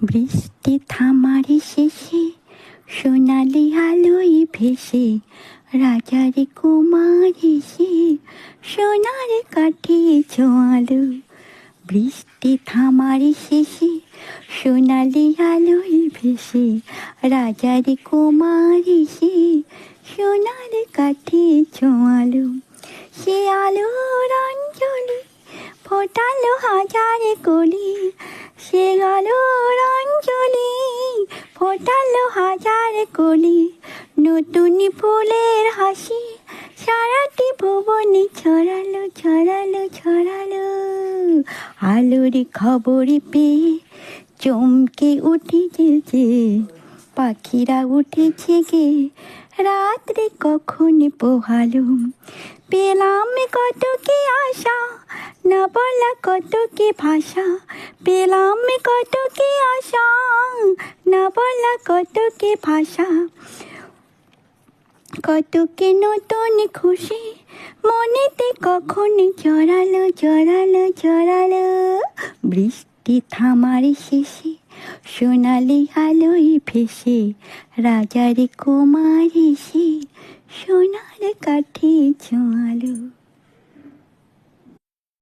বৃষ্টি থামারে শেষে, সোনালি আলোয় ভেসে, রাজার কুমার এসে, সোনার কাঠে ছোঁয়ালো বৃষ্টি থামারে শেষে, সোনালি আলোয় ভেসে, রাজার কুমার এসে, সোনার কাঠে ছোঁয়ালো সে আলোর অঞ্জলি, ফোটালো হাজারে কলি, সে অঞ্জলি ফোটালো হাজার কলি, নতুন ফুলের হাসি, সারাটি ভুবনে ছড়ালো ছড়ালো ছড়ালো। আলোর খবর পেয়ে চমকে উঠেছে যে, পাখিরা উঠেছে গে। রাত্রে কখন পোহালো? পেলাম কত কি আশা, না বলা কত কি ভাষা। পেলাম কত কি আশা, না বলা কত কি ভাষা। কত কি নতুন খুশি, মনেতে কখন জড়ালো জড়ালো জড়ালো। বৃষ্টি থামার শেষে, সোনালি আলোয় ভেসে, রাজার কুমার এসে কাঠে ছোঁয়ালো